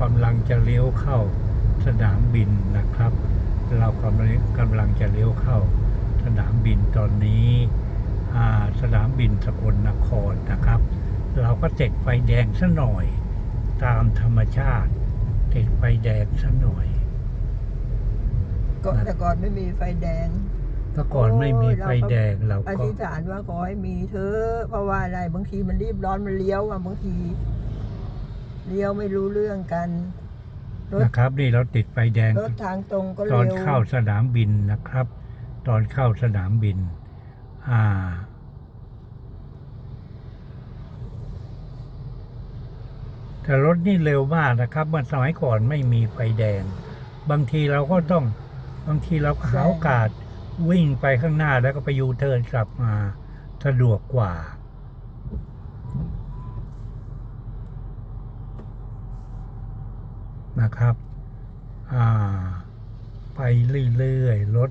กำลังจะเลี้ยวเข้าสนามบินนะครับ เรากำลังกำลังจะเลี้ยวเข้า สนามบินตอนนี้อ่าสนามบินสกลนครนะครับ เราก็ติดไฟแดงซะหน่อย ตามธรรมชาติ ติดไฟแดงซะหน่อยก็แต่ก่อนไม่มีไฟแดงเมื่อก่อนไม่มีไฟแดงเราอก็ธิษฐานว่าขอให้มีเธอะเพราะว่าอะไรบางทีมันรีบร้อนมันเลี้ยวอะบางที เลี้ยวไม่รู้เรื่องกันรถนะครับ นี่เราติดไฟแดง รถทางตรงก็ตเร็อนวเข้าสนามบินนะครับ ตอนเข้าสนามบิน อ่า แต่รถนี่เร็วมากนะครับเมื่อสมัยก่อนไม่มีไฟแดง บางทีเราก็ต้อง บางทีเราก็หาโอกาสวิ่งไปข้างหน้าแล้วก็ไปยูเทิร์นกลับมา สะดวกกว่า นะครับอ่าไปเรื่อยๆรถ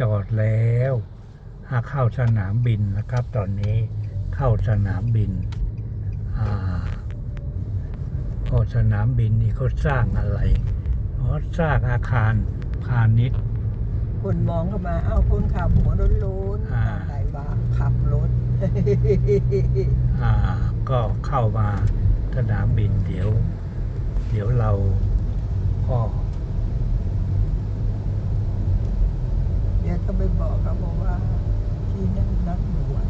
จอดแล้วหาเข้าสนามบินนะครับ ตอนนี้เข้าสนามบินอ่าโอ้สนามบินนี่เขาสร้างอะไรอ๋อสร้างอาคารพาณิชย์คนมองเข้ามา เอ้าคนขับหัวโล้นๆอ่าอะไรวะขับรถอ่า ก็เข้ามาสนามบินเดี๋ยว เดี๋ยวเราก็เนี่ยก็ไปบอกเขาบอกว่า ที่นั่นนัดหนวด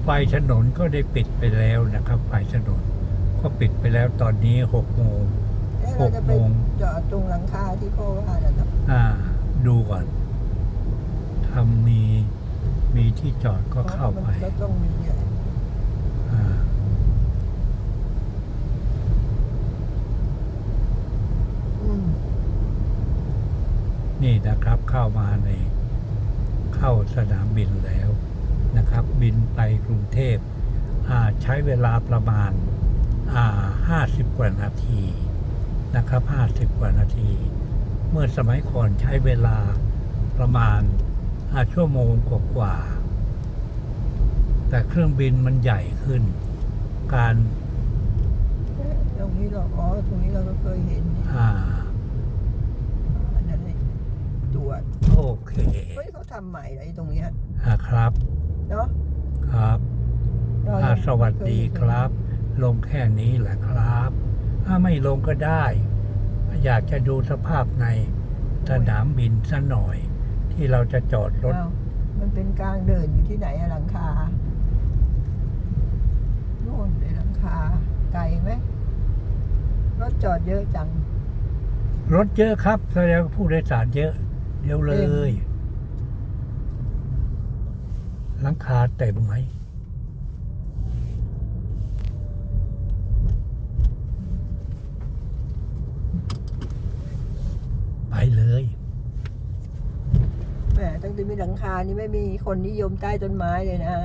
ไฟ ถนนก็ได้ปิดไปแล้วนะครับ ไฟถนนก็ปิดไปแล้วตอนนี้หกโมงเอ๊ะเราจะไปหกโมง จอดตรงหลังคาที่พ่อว่าน่ะเนาะอ่า ดูก่อนทำมีมีที่จอดก็เข้าไปมันก็ต้องมีอะอ่าอืมนี่นะครับเข้ามาใน เข้าสนามบินแล้ว นะครับบินไปกรุงเทพอ่าใช้เวลาประมาณอ่าห้าสิบกว่านาทีนะครับห้าสิบกว่านาที เมื่อสมัยก่อนใช้เวลาประมาณอ่าชั่วโมงกว่าๆแต่เครื่องบินมันใหญ่ขึ้น การเอ๊ะตรงนี้เราอ๋อตรงนี้เราก็เคยเห็นนี่อ่าอันนั้นเลยตรวจโอเคเฮ้ยเขาทำใหม่เลยตรงเนี้ยอ่าครับ เนาะครับเราอ่าสวัสดีครับ ลงแค่นี้แหละครับ ถ้าไม่ลงก็ได้ อยากจะดูสภาพในสนามบินซะหน่อย ที่เราจะจอดรถอ้าวมันเป็นกลางเดินอยู่ที่ไหนอะหลังคาโน่นเลยหลังคา ไกลไหมรถจอดเยอะจัง รถเยอะครับแสดงว่าผู้โดยสารเยอะ เดี๋ยวเลย หลังคาเต็มไหมไปเลยแหมตั้งแต่มีหลังคานี่ไม่มีคนนิยมใต้ต้นไม้เลยนะ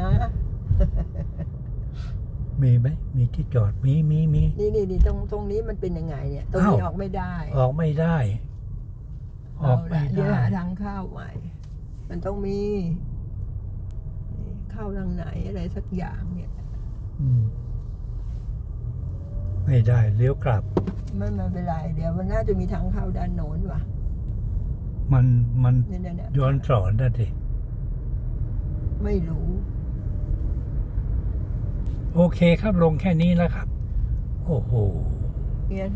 มีไหมมีที่จอดมีมีมีนี่นี่นี่ตรงตรงนี้มันเป็นยังไงเนี่ย ตรงนี้อ้าวออกไม่ได้ ออกไม่ได้ ออกไม่เาละเดี๋ยวได้หาทางเข้าใหม่มันต้องมีนี่ เข้าทางไหนอะไรสักอย่างเนี่ยอืมไม่ได้เลี้ยวกลับ ไม่ไม่เป็นไรเดี๋ยวมันน่าจะมีทางเข้าด้านโน้นว่ะ มันมันเนี่ยเนี่ยเนี่ยย้อนสอนนะดิไม่รู้ โอเคครับลงแค่นี้แล้วครับ โอ้โหเนี่ย